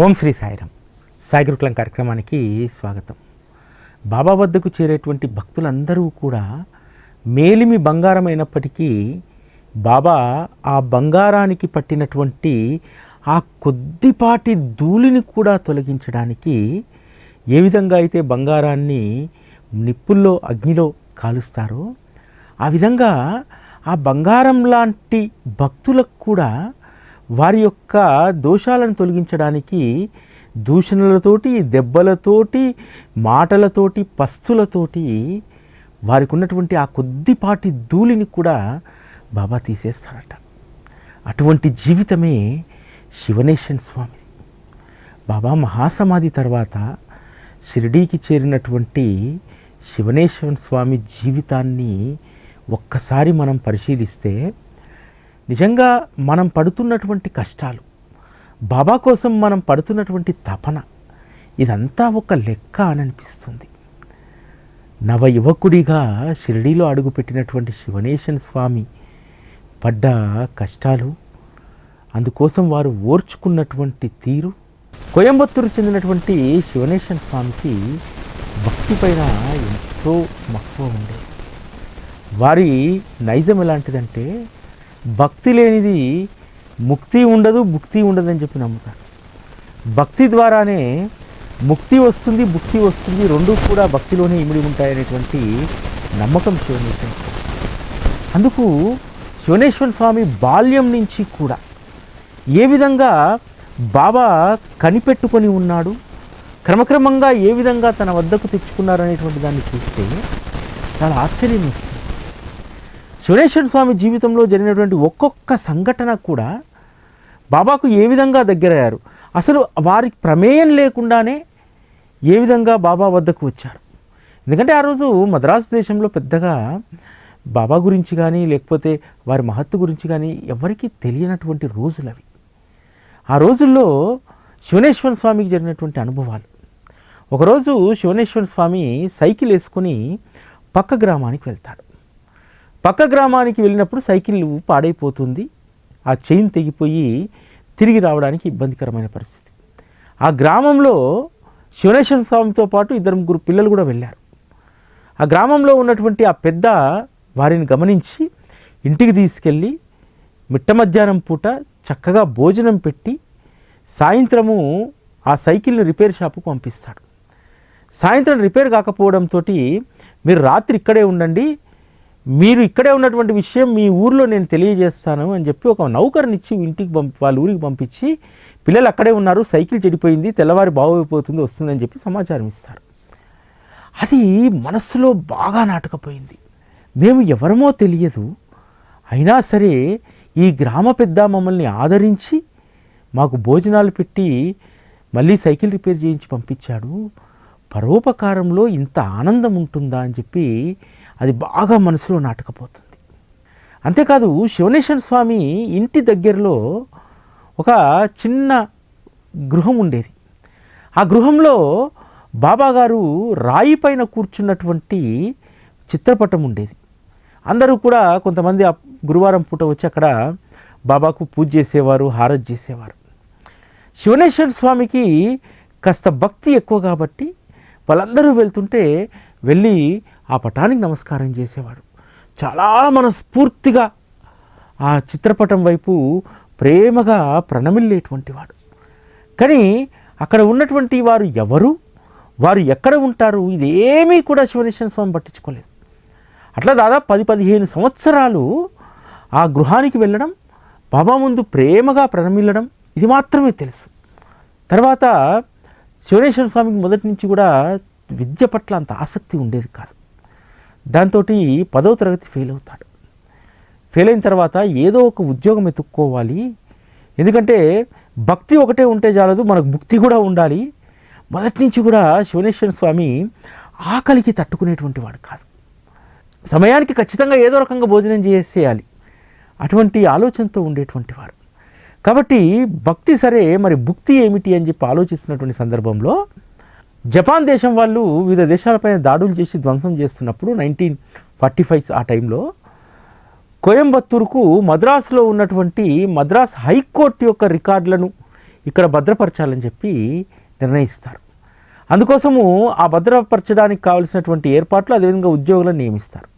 ఓం శ్రీ సాయిరం సాయి గురుకులం కార్యక్రమానికి స్వాగతం. బాబా వద్దకు చేరేటువంటి భక్తులందరూ కూడా మేలిమి బంగారం అయినప్పటికీ బాబా ఆ బంగారానికి పట్టినటువంటి ఆ కొద్దిపాటి ధూళిని కూడా తొలగించడానికి ఏ విధంగా అయితే బంగారాన్ని నిప్పుల్లో అగ్నిలో కాలుస్తారో ఆ విధంగా ఆ బంగారం లాంటి భక్తులకు కూడా వారి యొక్క దోషాలను తొలగించడానికి దూషణలతోటి దెబ్బలతోటి మాటలతోటి పస్తులతోటి వారికి ఉన్నటువంటి ఆ కొద్దిపాటి ధూళిని కూడా బాబా తీసేస్తారట. అటువంటి జీవితమే శివనేశన్ స్వామి. బాబా మహాసమాధి తర్వాత షిరిడీకి చేరినటువంటి శివనేశ్వర స్వామి జీవితాన్ని ఒక్కసారి మనం పరిశీలిస్తే నిజంగా మనం పడుతున్నటువంటి కష్టాలు బాబా కోసం మనం పడుతున్నటువంటి తపన ఇదంతా ఒక లెక్క అని అనిపిస్తుంది. నవ యువకుడిగా షిరిడీలో అడుగుపెట్టినటువంటి శివనేశన్ స్వామి పడ్డ కష్టాలు అందుకోసం వారు ఓర్చుకున్నటువంటి తీరు కోయంబత్తూరు చెందినటువంటి శివనేశన్ స్వామికి భక్తి పైన ఎంతో మక్కువ ఉండేది. వారి నైజం ఎలాంటిదంటే భక్తి లేనిది ముక్తి ఉండదు భుక్తి ఉండదని చెప్పి నమ్ముతాడు భక్తి ద్వారానే ముక్తి వస్తుంది భుక్తి వస్తుంది రెండు కూడా భక్తిలోనే ఇమిడి ఉంటాయనేటువంటి నమ్మకం శివనేశ్వర స్వామి. అందుకు శివనేశ్వర స్వామి బాల్యం నుంచి కూడా ఏ విధంగా బాబా కనిపెట్టుకొని ఉన్నాడు క్రమక్రమంగా ఏ విధంగా తన వద్దకు తెచ్చుకున్నారు అనేటువంటి దాన్ని చూస్తే చాలా ఆశ్చర్యం ఇస్తుంది శివనేశ్వర స్వామి జీవితంలో జరిగినటువంటి ఒక్కొక్క సంఘటన కూడా బాబాకు ఏ విధంగా దగ్గరయ్యారు? అసలు వారి ప్రమేయం లేకుండానే ఏ విధంగా బాబా వద్దకు వచ్చారు? ఎందుకంటే ఆ రోజు మద్రాసు దేశంలో పెద్దగా బాబా గురించి కానీ లేకపోతే వారి మహత్తు గురించి కానీ ఎవరికీ తెలియనటువంటి రోజులు అవి ఆ రోజుల్లో శివనేశ్వర స్వామికి జరిగినటువంటి అనుభవాలు. ఒకరోజు శివనేశ్వర స్వామి సైకిల్ వేసుకొని పక్క గ్రామానికి వెళ్తాడు. పక్క గ్రామానికి వెళ్ళినప్పుడు సైకిల్ పాడైపోతుంది. ఆ చైన్ తెగిపోయి తిరిగి రావడానికి ఇబ్బందికరమైన పరిస్థితి. ఆ గ్రామంలో శివనేశ్వర స్వామితో పాటు ఇద్దరు ముగ్గురు పిల్లలు కూడా వెళ్ళారు. ఆ గ్రామంలో ఉన్నటువంటి ఆ పెద్ద వారిని గమనించి ఇంటికి తీసుకెళ్ళి మిట్ట మధ్యాహ్నం పూట చక్కగా భోజనం పెట్టి సాయంత్రము ఆ సైకిల్ని రిపేర్ షాపుకు పంపిస్తాడు. సాయంత్రం రిపేర్ కాకపోవడంతో మీరు రాత్రి ఇక్కడే ఉండండి మీరు ఇక్కడే ఉన్నటువంటి విషయం మీ ఊర్లో నేను తెలియజేస్తాను అని చెప్పి ఒక నౌకర్నిచ్చి ఇంటికి పంపి వాళ్ళ ఊరికి పంపించి పిల్లలు అక్కడే ఉన్నారు సైకిల్ చెడిపోయింది తెల్లవారి బాగోపోతుంది వస్తుందని చెప్పి సమాచారం ఇస్తారు. అది మనస్సులో బాగా నాటకపోయింది. మేము ఎవరమో తెలియదు. అయినా సరే ఈ గ్రామ పెద్ద మమ్మల్ని ఆదరించి మాకు భోజనాలు పెట్టి మళ్ళీ సైకిల్ రిపేర్ చేయించి పంపించాడు. పరోపకారంలో ఇంత ఆనందం ఉంటుందా అని చెప్పి అది బాగా మనసులో నాటకపోతుంది. అంతేకాదు శివనేశ్వర స్వామి ఇంటి దగ్గరలో ఒక చిన్న గృహం ఉండేది. ఆ గృహంలో బాబాగారు రాయి పైన కూర్చున్నటువంటి చిత్రపటం ఉండేది. అందరూ కూడా కొంతమంది ఆ గురువారం పూట వచ్చి అక్కడ బాబాకు పూజ చేసేవారు హారతి చేసేవారు. శివనేశ్వర స్వామికి కాస్త భక్తి ఎక్కువ కాబట్టి వాళ్ళందరూ వెళ్తుంటే వెళ్ళి ఆ పటానికి నమస్కారం చేసేవాడు. చాలా మనస్ఫూర్తిగా ఆ చిత్రపటం వైపు ప్రేమగా ప్రణమిల్లేటువంటి వాడు కానీ అక్కడ ఉన్నటువంటి వారు ఎవరు? వారు ఎక్కడ ఉంటారు? ఇదేమీ కూడా శివనేశ్వర స్వామి పట్టించుకోలేదు. అట్లా దాదాపు పది పదిహేను సంవత్సరాలు ఆ గృహానికి వెళ్ళడం బాబా ముందు ప్రేమగా ప్రణమిల్లడం ఇది మాత్రమే తెలుసు. తర్వాత శివనేశ్వర స్వామికి మొదటి నుంచి కూడా విద్య పట్ల అంత ఆసక్తి ఉండేది కాదు. దాంతో పదో తరగతి ఫెయిల్ అవుతాడు. ఫెయిల్ అయిన తర్వాత ఏదో ఒక ఉద్యోగం ఎత్తుక్కోవాలి. ఎందుకంటే భక్తి ఒకటే ఉంటే చాలదు మనకు భుక్తి కూడా ఉండాలి. మొదటి నుంచి కూడా శివనేశ్వర స్వామి ఆకలికి తట్టుకునేటువంటి వాడు కాదు. సమయానికి ఖచ్చితంగా ఏదో రకంగా భోజనం చేసేయాలి. అటువంటి ఆలోచనతో ఉండేటువంటి వారు కాబట్టి భక్తి సరే మరి భుక్తి ఏమిటి అని చెప్పి ఆలోచిస్తున్నటువంటి సందర్భంలో జపాన్ దేశం వాళ్ళు వివిధ దేశాలపైన దాడులు చేసి ధ్వంసం చేస్తున్నప్పుడు నైన్టీన్ ఫార్టీ ఫైవ్ ఆ టైంలో కోయంబత్తూరుకు మద్రాసులో ఉన్నటువంటి మద్రాస్ హైకోర్టు యొక్క రికార్డులను ఇక్కడ భద్రపరచాలని చెప్పి నిర్ణయిస్తారు. అందుకోసము ఆ భద్రపరచడానికి కావలసినటువంటి ఏర్పాట్లు అదేవిధంగా ఉద్యోగులను నియమిస్తారు.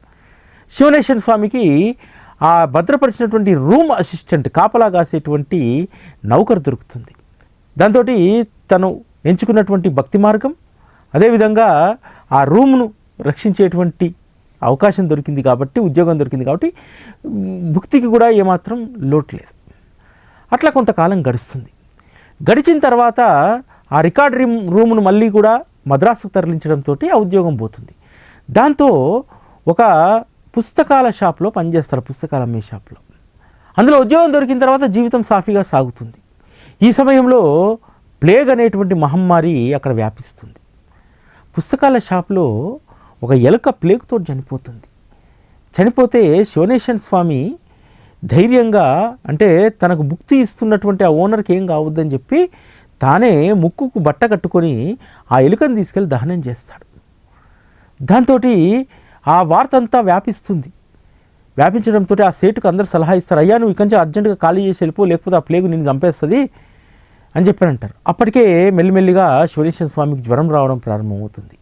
శివనేశ్వర స్వామికి ఆ భద్రపరిచినటువంటి రూమ్ అసిస్టెంట్ కాపలా కాసేటువంటి నౌకరు దొరుకుతుంది. దాంతో తను ఎంచుకున్నటువంటి భక్తి మార్గం. అదేవిధంగా ఆ రూమ్ను రక్షించేటువంటి అవకాశం దొరికింది కాబట్టి ఉద్యోగం దొరికింది కాబట్టి భుక్తికి కూడా ఏమాత్రం లోటు లేదు. అట్లా కొంతకాలం గడుస్తుంది. గడిచిన తర్వాత ఆ రికార్డ్ రూమ్ రూమ్ను మళ్ళీ కూడా మద్రాసుకు తరలించడంతో ఆ ఉద్యోగం పోతుంది. దాంతో ఒక పుస్తకాల షాప్లో పనిచేస్తారు పుస్తకాలు అమ్మే షాప్లో. అందులో ఉద్యోగం దొరికిన తర్వాత జీవితం సాఫీగా సాగుతుంది. ఈ సమయంలో ప్లేగ్ అనేటువంటి మహమ్మారి అక్కడ వ్యాపిస్తుంది. పుస్తకాల షాప్లో ఒక ఎలుక ప్లేగ్తో చనిపోతుంది. చనిపోతే శివనేశ్వర స్వామి ధైర్యంగా అంటే తనకు ముక్తి ఇస్తున్నటువంటి ఆ ఓనర్కి ఏం కావద్దని చెప్పి తానే ముక్కుకు బట్ట కట్టుకొని ఆ ఎలుకను తీసుకెళ్ళి దహనం చేస్తాడు. దాంతో ఆ వార్త అంతా వ్యాపిస్తుంది. వ్యాపించడంతో ఆ సేటుకు అందరు సలహా ఇస్తారు అయ్యా నువ్వు ఇక్కడి నుంచి అర్జెంటుగా ఖాళీ చేసి వెళ్ళిపో లేకపోతే ఆ ప్లేగు నేను చంపేస్తుంది. అని చెప్పి అంటారు అప్పటికే మెల్లిమెల్లిగా శివనేశ్వర స్వామికి జ్వరం రావడం ప్రారంభమవుతుంది.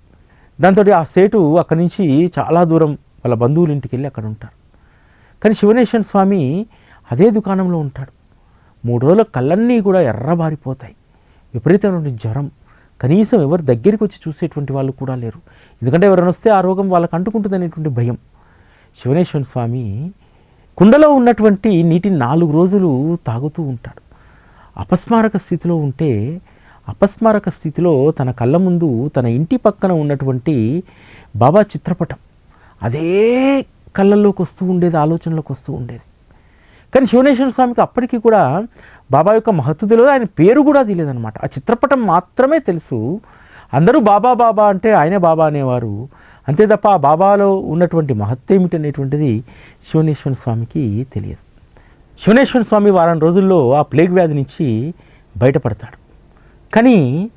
దాంతో ఆ సేటు అక్కడి నుంచి చాలా దూరం వాళ్ళ బంధువుల ఇంటికి వెళ్ళి అక్కడ ఉంటారు. కానీ శివనేశ్వర స్వామి అదే దుకాణంలో ఉంటాడు. మూడు రోజుల కళ్ళన్నీ కూడా ఎర్రబారిపోతాయి. విపరీతమైన జ్వరం. కనీసం ఎవరు దగ్గరికి వచ్చి చూసేటువంటి వాళ్ళు కూడా లేరు. ఎందుకంటే ఎవరైనా వస్తే ఆ రోగం వాళ్ళకు అంటుకుంటుంది అనేటువంటి భయం. శివనేశ్వర స్వామి కుండలో ఉన్నటువంటి నీటిని నాలుగు రోజులు తాగుతూ ఉంటాడు. అపస్మారక స్థితిలో ఉంటే అపస్మారక స్థితిలో తన కళ్ళ ముందు తన ఇంటి పక్కన ఉన్నటువంటి బాబా చిత్రపటం అదే కళ్ళల్లోకి వస్తూ ఉండేది ఆలోచనలోకి వస్తూ ఉండేది. కానీ శివనేశ్వర స్వామికి అప్పటికి కూడా బాబా యొక్క మహత్తు తెలియదు ఆయన పేరు కూడా తెలియదన్నమాట. ఆ చిత్రపటం మాత్రమే తెలుసు. అందరూ బాబా బాబా అంటే ఆయనే బాబా అనేవారు. అంతే తప్ప ఆ బాబాలో ఉన్నటువంటి మహత్తేమిటి అనేటువంటిది శివనేశ్వర స్వామికి తెలియదు. శివనేశ్వర స్వామి వారం రోజుల్లో ఆ ప్లేగ్ వ్యాధి నుంచి బయటపడతాడు. కానీ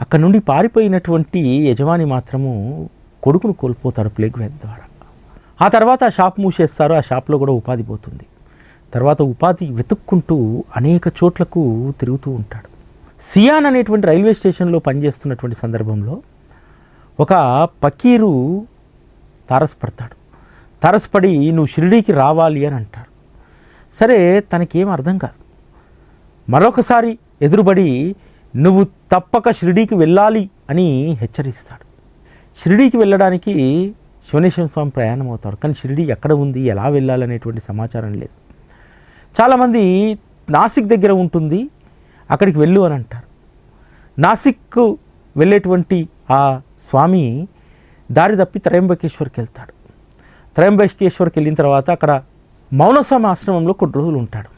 అక్కడ నుండి పారిపోయినటువంటి యజమాని మాత్రము కొడుకును కోల్పోతాడు ప్లేగ్ వ్యాధి ద్వారా. ఆ తర్వాత ఆ షాప్ మూసేస్తారు ఆ షాప్లో కూడా ఉపాధి పోతుంది. తర్వాత ఉపాధి వెతుక్కుంటూ అనేక చోట్లకు తిరుగుతూ ఉంటాడు. సియాన్ అనేటువంటి రైల్వే స్టేషన్లో పనిచేస్తున్నటువంటి సందర్భంలో ఒక పకీరు తారసపడతాడు. తారసపడి నువ్వు షిరిడీకి రావాలి అని అంటాడు. సరే తనకేం అర్థం కాదు. మరొకసారి ఎదురుబడి నువ్వు తప్పక షిరిడీకి వెళ్ళాలి అని హెచ్చరిస్తాడు. షిరిడీకి వెళ్ళడానికి శివనేశ్వర స్వామి ప్రయాణం అవుతాడు కానీ షిరిడీ ఎక్కడ ఉంది ఎలా వెళ్ళాలనేటువంటి సమాచారం లేదు. చాలామంది నాసిక్ దగ్గర ఉంటుంది అక్కడికి వెళ్ళు అని అంటారు. నాసిక్ వెళ్ళేటువంటి ఆ స్వామి దారి తప్పి త్రయంబకేశ్వర్కి వెళ్తాడు. త్రయంబకేశ్వర్కి వెళ్ళిన తర్వాత అక్కడ మౌనస్వామి ఆశ్రమంలో కొన్ని రోజులు ఉంటాడు.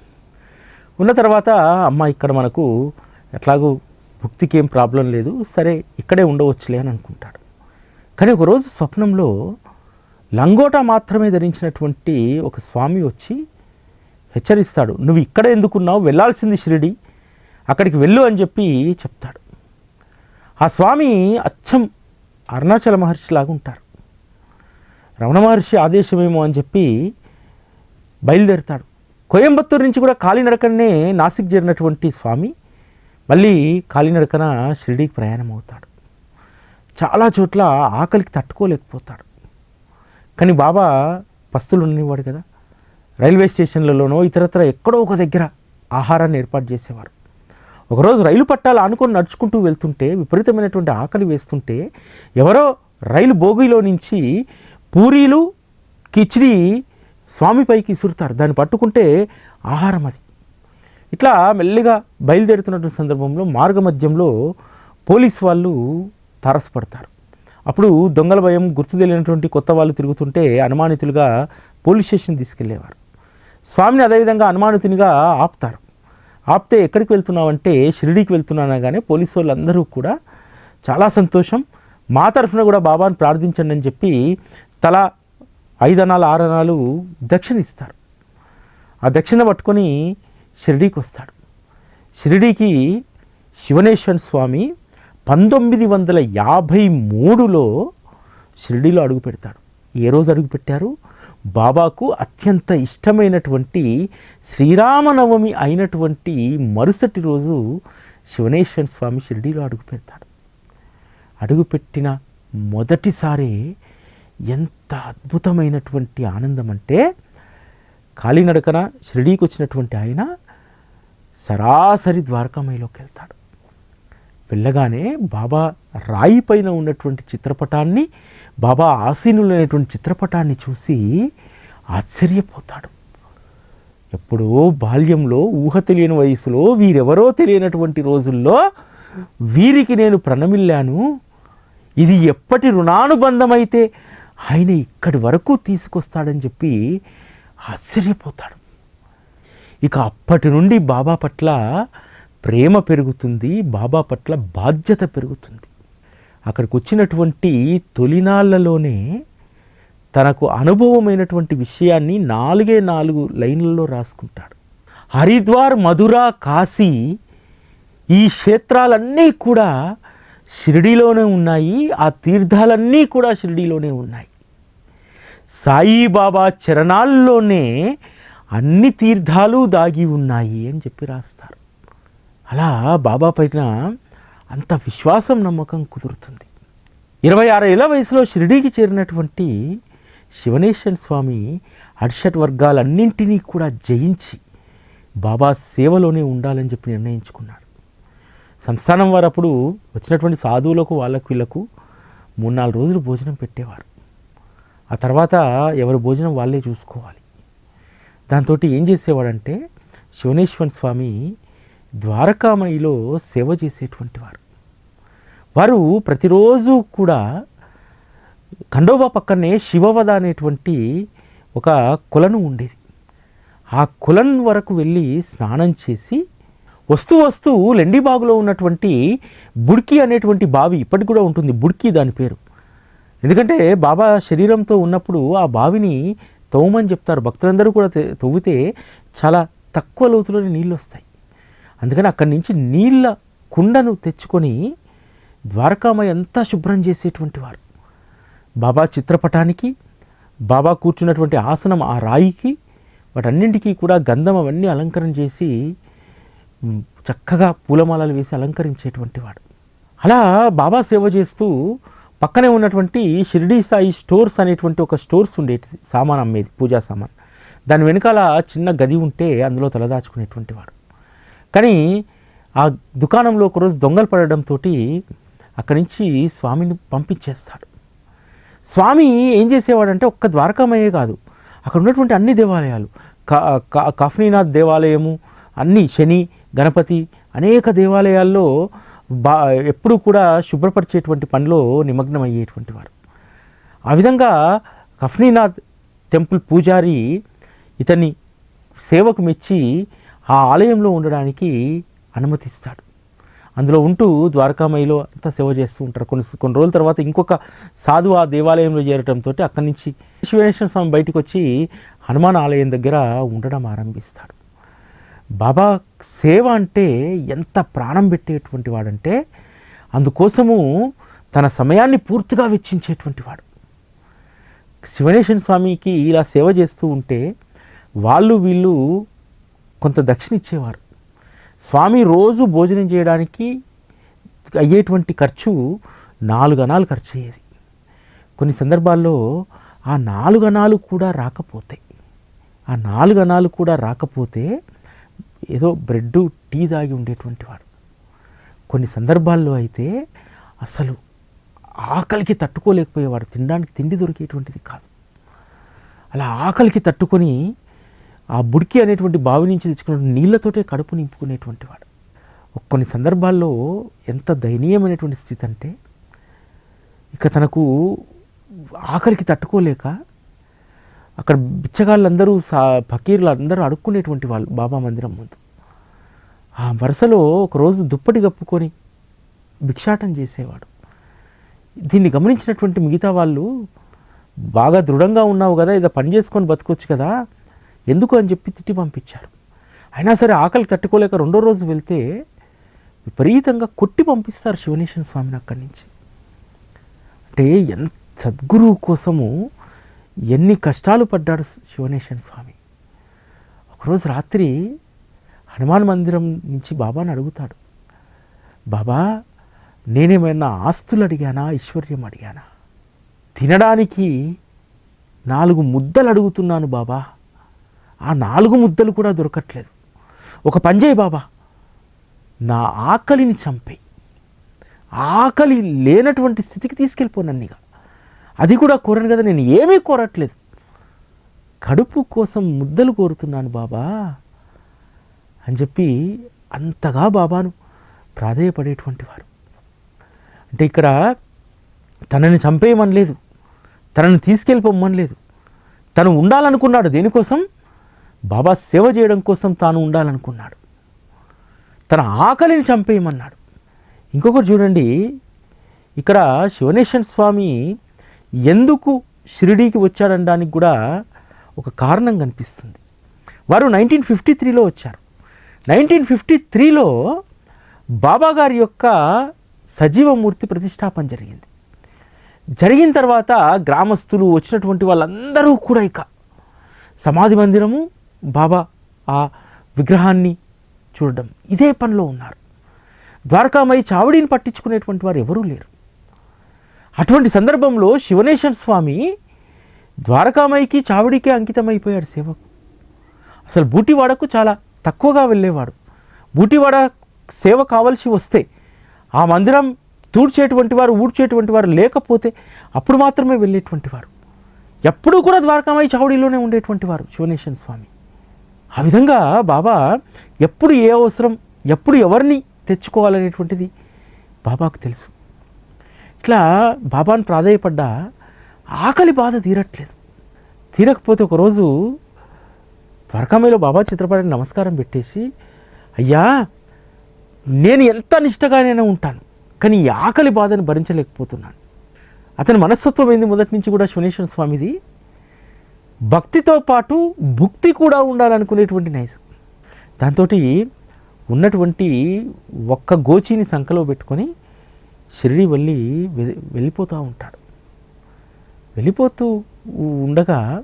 ఉన్న తర్వాత అమ్మ ఇక్కడ మనకు ఎట్లాగూ భుక్తికి ఏం ప్రాబ్లం లేదు సరే ఇక్కడే ఉండవచ్చులే అని అనుకుంటాడు. కానీ ఒకరోజు స్వప్నంలో లంగోటా మాత్రమే ధరించినటువంటి ఒక స్వామి వచ్చి హెచ్చరిస్తాడు నువ్వు ఇక్కడ ఎందుకున్నావు? వెళ్ళాల్సింది షిరిడి. అక్కడికి వెళ్ళు అని చెప్పి చెప్తాడు. ఆ స్వామి అచ్చం అరుణాచల మహర్షిలాగా ఉంటారు. రమణ మహర్షి ఆదేశమేమో అని చెప్పి బయలుదేరుతాడు. కోయంబత్తూరు నుంచి కూడా కాలినడకనే నాసిక్ చేరినటువంటి స్వామి మళ్ళీ కాలినడకన షిరిడీకి ప్రయాణం అవుతాడు చాలా చోట్ల ఆకలికి తట్టుకోలేకపోతాడు. కానీ బాబా పస్తులు ఉండేవాడు కదా. రైల్వే స్టేషన్లలోనో ఇతరత్ర ఎక్కడో ఒక దగ్గర ఆహారాన్ని ఏర్పాటు చేసేవారు. ఒకరోజు రైలు పట్టాలు ఆనుకొని నడుచుకుంటూ వెళ్తుంటే విపరీతమైనటువంటి ఆకలి వేస్తుంటే ఎవరో రైలు బోగిలో నుంచి పూరీలు కిచిడి స్వామి పైకి ఇసురుతారు. దాన్ని పట్టుకుంటే ఆహారం అది. ఇట్లా మెల్లిగా బయలుదేరుతున్నటువంటి సందర్భంలో మార్గమధ్యంలో పోలీస్ వాళ్ళు తారసపడతారు. అప్పుడు దొంగల భయం గుర్తు తెలియనటువంటి కొత్త వాళ్ళు తిరుగుతుంటే అనుమానితులుగా పోలీస్ స్టేషన్ తీసుకెళ్ళేవారు. స్వామిని అదేవిధంగా అనుమానితునిగా ఆపుతారు. ఆపితే ఎక్కడికి వెళ్తున్నావంటే షిరిడీకి వెళ్తున్నానా కానీ పోలీసు వాళ్ళందరూ కూడా చాలా సంతోషం. మా తరఫున కూడా బాబాను ప్రార్థించండి అని చెప్పి తల ఐదనాలు ఆరనాలు దక్షిణ ఇస్తారు ఆ దక్షిణ పట్టుకొని షిరిడీకి వస్తాడు. షిరిడీకి శివనేశ్వర స్వామి పంతొమ్మిది వందల యాభై మూడులో షిరిడీలో అడుగు పెడతాడు. ఏ రోజు అడుగు పెట్టారు? బాబాకు అత్యంత ఇష్టమైనటువంటి శ్రీరామనవమి అయినటువంటి మరుసటి రోజు శివనేశ్వర స్వామి షిరిడీలో అడుగు పెడతాడు. అడుగుపెట్టిన మొదటిసారి ఎంత అద్భుతమైనటువంటి ఆనందం అంటే కాలినడకన షిరిడీకి వచ్చినటువంటి ఆయన సరాసరి ద్వారకామయ్యలోకి వెళ్తాడు వెళ్ళగానే బాబా రాయి పైన ఉన్నటువంటి చిత్రపటాన్ని బాబా ఆసీనులైనటువంటి చిత్రపటాన్ని చూసి ఆశ్చర్యపోతాడు. ఎప్పుడో బాల్యంలో ఊహ తెలియని వయసులో వీరెవరో తెలియనటువంటి రోజుల్లో వీరికి నేను ప్రణమిల్లాను. ఇది ఎప్పటి రుణానుబంధమైతే ఆయన ఇక్కడి వరకు తీసుకొస్తాడని చెప్పి ఆశ్చర్యపోతాడు. ఇక అప్పటి నుండి బాబా పట్ల ప్రేమ పెరుగుతుంది బాబా పట్ల బాధ్యత పెరుగుతుంది. అక్కడికి వచ్చినటువంటి తొలినాళ్ళలోనే తనకు అనుభవమైనటువంటి విషయాన్ని నాలుగే నాలుగు లైన్లలో రాసుకుంటాడు. హరిద్వార్ మధుర కాశీ ఈ క్షేత్రాలన్నీ కూడా షిరిడీలోనే ఉన్నాయి. ఆ తీర్థాలన్నీ కూడా షిరిడీలోనే ఉన్నాయి. సాయిబాబా చరణాల్లోనే అన్ని తీర్థాలు దాగి ఉన్నాయి అని చెప్పి రాస్తారు. అలా బాబా పైన అంత విశ్వాసం నమ్మకం కుదురుతుంది. ఇరవై ఆరు ఏళ్ళ వయసులో షిరిడీకి చేరినటువంటి శివనేశ్వర స్వామి అడ్షట్ వర్గాలన్నింటినీ కూడా జయించి బాబా సేవలోనే ఉండాలని చెప్పి నిర్ణయించుకున్నాడు. సంస్థానం వారు అప్పుడు వచ్చినటువంటి సాధువులకు వాళ్ళకు వీళ్ళకు మూడు నాలుగు రోజులు భోజనం పెట్టేవారు. ఆ తర్వాత ఎవరి భోజనం వాళ్ళే చూసుకోవాలి. దాంతో ఏం చేసేవాడంటే శివనేశ్వర స్వామి ద్వారకామయిలో సేవ చేసేటువంటి వారు. వారు ప్రతిరోజు కూడా ఖండోబా పక్కనే శివవద అనేటువంటి ఒక కులను ఉండేది. ఆ కులం వరకు వెళ్ళి స్నానం చేసి వస్తూ వస్తూ లెండిబాగులో ఉన్నటువంటి బుడ్కి అనేటువంటి బావి ఇప్పటికి కూడా ఉంటుంది. బుడ్కి దాని పేరు. ఎందుకంటే బాబా శరీరంతో ఉన్నప్పుడు ఆ బావిని తవ్వమని చెప్తారు. భక్తులందరూ కూడా తవ్వితే చాలా తక్కువ లోతులోనే నీళ్ళు వస్తాయి. అందుకని అక్కడి నుంచి నీళ్ళ కుండను తెచ్చుకొని ద్వారకామయ్య అంతా శుభ్రం చేసేటువంటి వారు. బాబా చిత్రపటానికి బాబా కూర్చున్నటువంటి ఆసనం ఆ రాయికి వాటన్నింటికీ కూడా గంధం అవన్నీ అలంకరణ చేసి చక్కగా పూలమాలలు వేసి అలంకరించేటువంటి వాడు. అలా బాబా సేవ చేస్తూ పక్కనే ఉన్నటువంటి షిరిడీ సాయి స్టోర్స్ అనేటువంటి ఒక స్టోర్స్ ఉండేది సామాన్ అమ్మేది పూజా సామాన్. దాని వెనకాల చిన్న గది ఉంటే అందులో తలదాచుకునేటువంటి వాడు. కానీ ఆ దుకాణంలో ఒకరోజు దొంగలు పడడంతో అక్కడి నుంచి స్వామిని పంపించేస్తాడు. స్వామి ఏం చేసేవాడంటే ఒక్క ద్వారకామయ్యే కాదు అక్కడ ఉన్నటువంటి అన్ని దేవాలయాలు క- క- కఫ్నీనాథ్ దేవాలయము అన్ని శని గణపతి అనేక దేవాలయాల్లో బా ఎప్పుడూ కూడా శుభ్రపరిచేటువంటి పనిలో నిమగ్నం అయ్యేటువంటి వారు. ఆ విధంగా కఫ్నీనాథ్ టెంపుల్ పూజారి ఇతన్ని సేవకు మెచ్చి ఆ ఆలయంలో ఉండడానికి అనుమతిస్తాడు. అందులో ఉంటూ ద్వారకామయిలో అంతా సేవ చేస్తూ ఉంటారు. కొన్ని కొన్ని రోజుల తర్వాత ఇంకొక సాధువు ఆ దేవాలయంలో చేరటంతో అక్కడి నుంచి విశ్వేశ్వర స్వామి బయటకు వచ్చి హనుమాన్ ఆలయం దగ్గర ఉండడం ఆరంభిస్తాడు. బాబా సేవ అంటే ఎంత ప్రాణం పెట్టేటువంటి వాడంటే అందుకోసము తన సమయాన్ని పూర్తిగా వెచ్చించేటువంటి వాడు. శివనేశ్వర స్వామికి ఇలా సేవ చేస్తూ ఉంటే వాళ్ళు వీళ్ళు కొంత దక్షిణ ఇచ్చేవారు. స్వామి రోజు భోజనం చేయడానికి అయ్యేటువంటి ఖర్చు నాలుగు అనాలు ఖర్చు అయ్యేది. కొన్ని సందర్భాల్లో ఆ నాలుగు అనాలు కూడా రాకపోతే ఆ నాలుగు అనాలు కూడా రాకపోతే ఏదో బ్రెడ్ టీ తాగి ఉండేటువంటి వాడు. కొన్ని సందర్భాల్లో అయితే అసలు ఆకలికి తట్టుకోలేకపోయేవాడు. తినడానికి తిండి దొరికేటువంటిది కాదు. అలా ఆకలికి తట్టుకొని ఆ బుడికి అనేటువంటి బావి నుంచి తెచ్చుకున్న నీళ్ళతోటే కడుపు నింపుకునేటువంటి వాడు. కొన్ని సందర్భాల్లో ఎంత దయనీయమైనటువంటి స్థితి అంటే ఇక తనకు ఆకలికి తట్టుకోలేక అక్కడ బిచ్చగాళ్ళందరూ సా ఫకీర్లు అందరూ అడుక్కునేటువంటి వాళ్ళు బాబా మందిరం ముందు. ఆ వరుసలో ఒకరోజు దుప్పటి కప్పుకొని భిక్షాటం చేసేవాడు. దీన్ని గమనించినటువంటి మిగతా వాళ్ళు బాగా దృఢంగా ఉన్నావు కదా ఇదో పని చేసుకొని బతకొచ్చు కదా ఎందుకు? అని చెప్పి తిట్టి పంపించారు. అయినా సరే ఆకలి తట్టుకోలేక రెండో రోజు వెళ్తే విపరీతంగా కొట్టి పంపిస్తారు శివనేశ్వర స్వామిని అక్కడి నుంచి. అంటే ఎంత సద్గురువు కోసము ఎన్ని కష్టాలు పడ్డాడు శివనేశ్వర స్వామి. ఒకరోజు రాత్రి హనుమాన్ మందిరం నుంచి బాబాని అడుగుతాడు. బాబా నేనేమైనా ఆస్తులు అడిగానా ఐశ్వర్యం అడిగానా? తినడానికి నాలుగు ముద్దలు అడుగుతున్నాను బాబా. ఆ నాలుగు ముద్దలు కూడా దొరకట్లేదు. ఒక పంజయ్ బాబా. నా ఆకలిని చంపే ఆకలి లేనటువంటి స్థితికి తీసుకెళ్ళిపోనన్నిగా అది కూడా కోరను కదా నేను ఏమీ కోరట్లేదు. కడుపు కోసం ముద్దలు కోరుతున్నాను బాబా అని చెప్పి అంతగా బాబాను ప్రాధేయపడేటువంటి వారు. అంటే ఇక్కడ తనని చంపేయమని లేదు తనని తీసుకెళ్ళిపోమని లేదు తను ఉండాలనుకున్నాడు దేనికోసం? బాబా సేవ చేయడం కోసం తాను ఉండాలనుకున్నాడు. తన ఆకలిని చంపేయమన్నాడు. ఇంకొకటి చూడండి ఇక్కడ శివనేశ్వర స్వామి ఎందుకు షిరిడీకి వచ్చాడనడానికి కూడా ఒక కారణం కనిపిస్తుంది. వారు నైన్టీన్ ఫిఫ్టీ త్రీలో వచ్చారు. నైన్టీన్ ఫిఫ్టీ త్రీలో బాబా గారి యొక్క సజీవమూర్తి ప్రతిష్టాపన జరిగింది. జరిగిన తర్వాత గ్రామస్తులు వచ్చినటువంటి వాళ్ళందరూ కూడా ఇక సమాధి మందిరము బాబా ఆ విగ్రహాన్ని చూడడం ఇదే పనిలో ఉన్నారు. ద్వారకామయ్య చావడిని పట్టించుకునేటువంటి వారు ఎవరూ లేరు. అటువంటి సందర్భంలో శివనేశ్వర స్వామి ద్వారకామాయికి చావుడికే అంకితమైపోయాడు సేవకు అసలు బూటివాడకు చాలా తక్కువగా వెళ్ళేవాడు. బూటివాడ సేవ కావలసి వస్తే ఆ మందిరం తూడ్చేటువంటి వారు ఊడ్చేటువంటి వారు లేకపోతే అప్పుడు మాత్రమే వెళ్ళేటువంటి వారు. ఎప్పుడూ కూడా ద్వారకామాయి చావుడిలోనే ఉండేటువంటి వారు శివనేశ్వర స్వామి. ఆ విధంగా బాబా ఎప్పుడు ఏ అవసరం ఎప్పుడు ఎవరిని తెచ్చుకోవాలనేటువంటిది బాబాకు తెలుసు. ఇట్లా బాబాను ప్రాధాయపడ్డా ఆకలి బాధ తీరట్లేదు. తీరకపోతే ఒకరోజు ద్వారకామయ్యలో బాబా చిత్రపటానికి నమస్కారం పెట్టేసి అయ్యా నేను ఎంత నిష్టగానైనా ఉంటాను కానీ ఈ ఆకలి బాధను భరించలేకపోతున్నాను. అతని మనస్తత్వం ఏంది మొదటి నుంచి కూడా శివనేశ్వర స్వామిది. భక్తితో పాటు భుక్తి కూడా ఉండాలనుకునేటువంటి నైజం. దాంతో ఉన్నటువంటి ఒక్క గోచీని సంఖలో పెట్టుకొని షిరిడి వెళ్ళి వె- వెళ్ళిపోతూ ఉంటాడు. వెళ్ళిపోతూ ఉండగా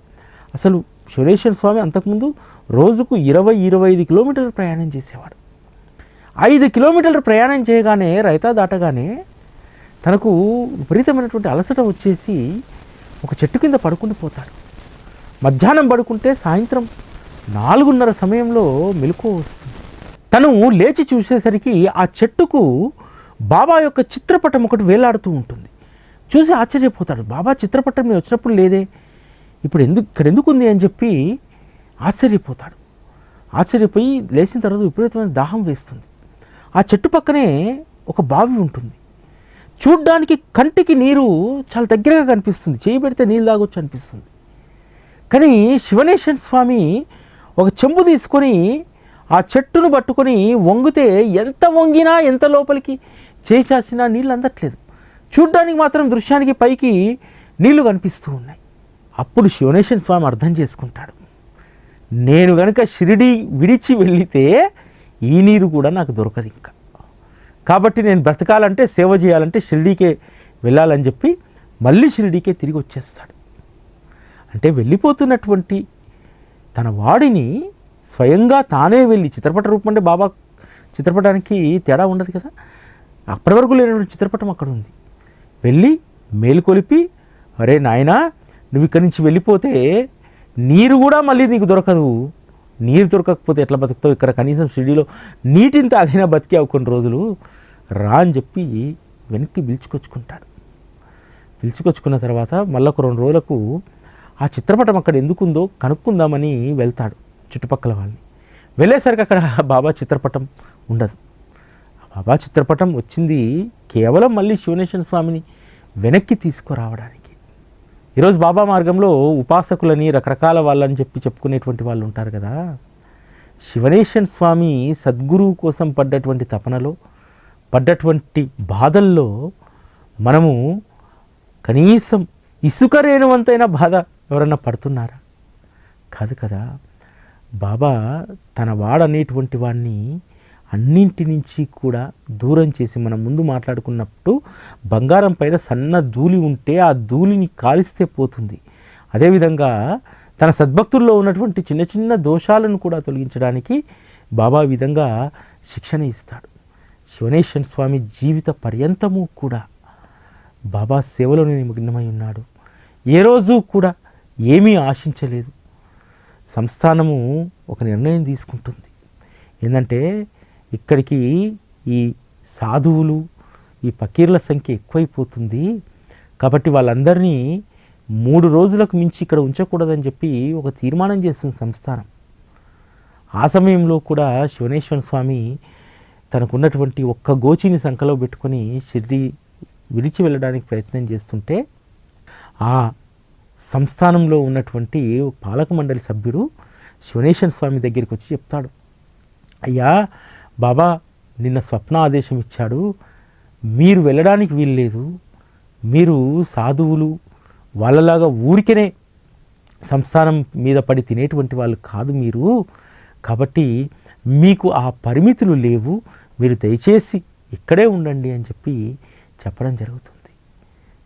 అసలు శివనేశ్వర స్వామి అంతకుముందు రోజుకు ఇరవై ఇరవై ఐదు కిలోమీటర్లు ప్రయాణం చేసేవాడు. ఐదు కిలోమీటర్లు ప్రయాణం చేయగానే రైతా దాటగానే తనకు విపరీతమైనటువంటి అలసట వచ్చేసి ఒక చెట్టు కింద పడుకుని పోతాడు. మధ్యాహ్నం పడుకుంటే సాయంత్రం నాలుగున్నర సమయంలో మెలకు వస్తుంది. తను లేచి చూసేసరికి ఆ చెట్టుకు బాబా యొక్క చిత్రపటం ఒకటి వేలాడుతూ ఉంటుంది. చూసి ఆశ్చర్యపోతాడు. బాబా చిత్రపటం నేను వచ్చినప్పుడు లేదే. ఇప్పుడు ఎందుకు ఇక్కడ ఎందుకు ఉంది అని చెప్పి ఆశ్చర్యపోతాడు. ఆశ్చర్యపోయి లేచిన తర్వాత విపరీతమైన దాహం వేస్తుంది. ఆ చెట్టు పక్కనే ఒక బావి ఉంటుంది. చూడ్డానికి కంటికి నీరు చాలా దగ్గరగా కనిపిస్తుంది. చేయి పెడితే నీళ్ళు తాగొచ్చు అనిపిస్తుంది. కానీ శివనేశ్వర స్వామి ఒక చెంబు తీసుకొని ఆ చెట్టును పట్టుకొని వంగితే ఎంత వంగినా ఎంత లోపలికి చేసాసినా నీళ్ళు అందట్లేదు. చూడ్డానికి మాత్రం దృశ్యానికి పైకి నీళ్ళు కనిపిస్తూ ఉన్నాయి. అప్పుడు శివనేశ్వర స్వామి అర్థం చేసుకుంటాడు. నేను గనుక షిరిడి విడిచి వెళితే ఈ నీరు కూడా నాకు దొరకదు ఇంకా. కాబట్టి నేను బ్రతకాలంటే సేవ చేయాలంటే షిరిడీకే వెళ్ళాలని చెప్పి మళ్ళీ షిరిడీకే తిరిగి వచ్చేస్తాడు. అంటే వెళ్ళిపోతున్నటువంటి తన వాడిని స్వయంగా తానే వెళ్ళి చిత్రపట రూపం అంటే బాబా చిత్రపటానికి తేడా ఉండదు కదా? అప్పటి వరకు లేనటువంటి చిత్రపటం అక్కడ ఉంది. వెళ్ళి మేలుకొలిపి అరే నాయనా నువ్వు ఇక్కడి నుంచి వెళ్ళిపోతే నీరు కూడా మళ్ళీ నీకు దొరకదు. నీరు దొరకకపోతే ఎట్లా బతుకుతావు? ఇక్కడ కనీసం షిరిడీలో నీటిని తాగినా బతికావు కొన్ని రోజులు. రా అని చెప్పి వెనక్కి పిలుచుకొచ్చుకుంటాడు. పిలుచుకొచ్చుకున్న తర్వాత మళ్ళీ ఒక రెండు రోజులకు ఆ చిత్రపటం అక్కడ ఎందుకుందో కనుక్కుందామని వెళ్తాడు చుట్టుపక్కల వాళ్ళని. వెళ్ళేసరికి అక్కడ బాబా చిత్రపటం ఉండదు. బాబా చిత్రపటం వచ్చింది కేవలం మళ్ళీ శివనేశ్వర స్వామిని వెనక్కి తీసుకురావడానికి. ఈరోజు బాబా మార్గంలో ఉపాసకులని రకరకాల వాళ్ళని చెప్పి చెప్పుకునేటువంటి వాళ్ళు ఉంటారు కదా. శివనేశ్వర స్వామి సద్గురువు కోసం పడ్డటువంటి తపనలో పడ్డటువంటి బాధల్లో మనము కనీసం ఇసుక రేణువంతైన బాధ ఎవరన్నా పడుతున్నారా? కాదు కదా. బాబా తన వాడనేటువంటి వాడిని అన్నింటి నుంచి కూడా దూరం చేసి మనం ముందు మాట్లాడుకున్నప్పుడు బంగారం పైన సన్న ధూళి ఉంటే ఆ ధూళిని కాలిస్తే పోతుంది. అదేవిధంగా తన సద్భక్తుల్లో ఉన్నటువంటి చిన్న చిన్న దోషాలను కూడా తొలగించడానికి బాబా విధంగా శిక్షణ ఇస్తాడు. శివనేశ్వర స్వామి జీవిత పర్యంతము కూడా బాబా సేవలోనే నిమగ్నమై ఉన్నాడు. ఏ రోజు కూడా ఏమీ ఆశించలేదు. సంస్థానము ఒక నిర్ణయం తీసుకుంటుంది. ఏంటంటే ఇక్కడికి ఈ సాధువులు ఈ పకీర్ల సంఖ్య ఎక్కువైపోతుంది. కాబట్టి వాళ్ళందరినీ మూడు రోజులకు మించి ఇక్కడ ఉంచకూడదని చెప్పి ఒక తీర్మానం చేస్తుంది సంస్థానం. ఆ సమయంలో కూడా శివనేశ్వర స్వామి తనకున్నటువంటి ఒక్క గోచిని సంఖలో పెట్టుకొని షిర్డి విడిచి వెళ్ళడానికి ప్రయత్నం చేస్తుంటే ఆ సంస్థానంలో ఉన్నటువంటి పాలక మండలి సభ్యుడు శివనేశ్వర స్వామి దగ్గరికి వచ్చి చెప్తాడు. అయ్యా బాబా నిన్న స్వప్న ఆదేశం ఇచ్చాడు. మీరు వెళ్ళడానికి వీల్లేదు. మీరు సాధువులు వాళ్ళలాగా ఊరికనే సంస్థానం మీద పడి తినేటువంటి వాళ్ళు కాదు మీరు. కాబట్టి మీకు ఆ పరిమితులు లేవు. మీరు దయచేసి ఇక్కడే ఉండండి అని చెప్పి చెప్పడం జరుగుతుంది.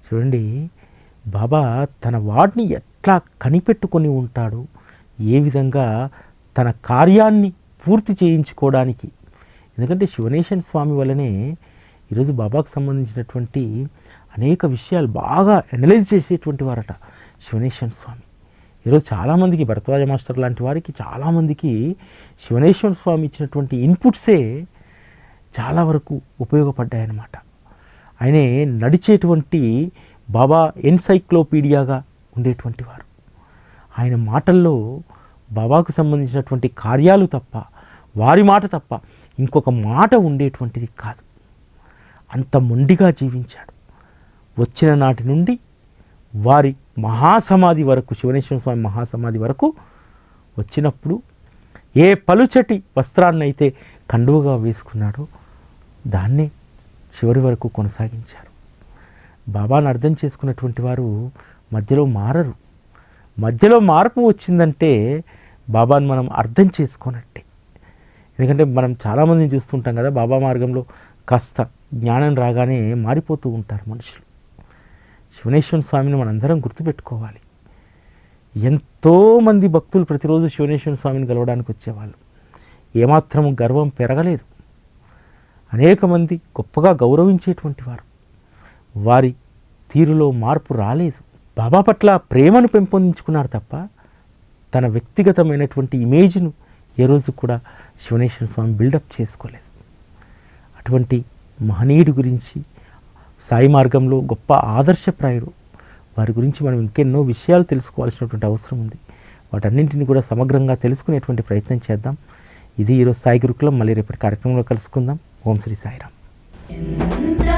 చూడండి బాబా తన వాడిని ఎట్లా కనిపెట్టుకొని ఉంటాడు? ఏ విధంగా తన కార్యాన్ని పూర్తి చేయించుకోవడానికి ఎందుకంటే శివనేశ్వర స్వామి వల్లనే ఈరోజు బాబాకు సంబంధించినటువంటి అనేక విషయాలు బాగా అనలైజ్ చేసేటువంటి వారట శివనేశ్వర స్వామి. ఈరోజు చాలామందికి భరద్వాజ మాస్టర్ లాంటి వారికి చాలామందికి శివనేశ్వర స్వామి ఇచ్చినటువంటి ఇన్పుట్సే చాలా వరకు ఉపయోగపడ్డాయన్నమాట. ఆయనే నడిచేటువంటి బాబా ఎన్సైక్లోపీడియాగా ఉండేటువంటి వారు. ఆయన మాటల్లో బాబాకు సంబంధించినటువంటి కార్యాలు తప్ప వారి మాట తప్ప ఇంకొక మాట ఉండేటువంటిది కాదు. అంత మొండిగా జీవించాడు. వచ్చిన నాటి నుండి వారి మహాసమాధి వరకు శివనేశ్వర స్వామి మహాసమాధి వరకు వచ్చినప్పుడు ఏ పలుచటి వస్త్రాన్నైతే కండువగా వేసుకున్నాడో దాన్నే చివరి వరకు కొనసాగించారు. బాబాను అర్థం చేసుకున్నటువంటి వారు మధ్యలో మారరు. మధ్యలో మార్పు వచ్చిందంటే బాబాను మనం అర్థం చేసుకోనట్టే. ఎందుకంటే మనం చాలామందిని చూస్తుంటాం కదా బాబా మార్గంలో కాస్త జ్ఞానం రాగానే మారిపోతూ ఉంటారు మనుషులు. శివనేశ్వర స్వామిని మనందరం గుర్తుపెట్టుకోవాలి. ఎంతోమంది భక్తులు ప్రతిరోజు శివనేశ్వర స్వామిని కలవడానికి వచ్చేవాళ్ళు. ఏమాత్రం గర్వం పెరగలేదు. అనేక మంది గొప్పగా గౌరవించేటువంటి వారు. వారి తీరులో మార్పు రాలేదు. బాబా పట్ల ప్రేమను పెంపొందించుకున్నారు తప్ప తన వ్యక్తిగతమైనటువంటి ఇమేజ్ను ఏ రోజు కూడా శివనేశ్వర స్వామి బిల్డప్ చేసుకోలేదు. అటువంటి మహనీయుడి గురించి సాయి మార్గంలో గొప్ప ఆదర్శప్రాయుడు వారి గురించి మనం ఇంకెన్నో విషయాలు తెలుసుకోవాల్సినటువంటి అవసరం ఉంది. వాటన్నింటిని కూడా సమగ్రంగా తెలుసుకునేటువంటి ప్రయత్నం చేద్దాం. ఇది ఈరోజు సాయి గురుకులం. మళ్ళీ రేపటి కార్యక్రమంలో కలుసుకుందాం. ఓం శ్రీ సాయిరామ్.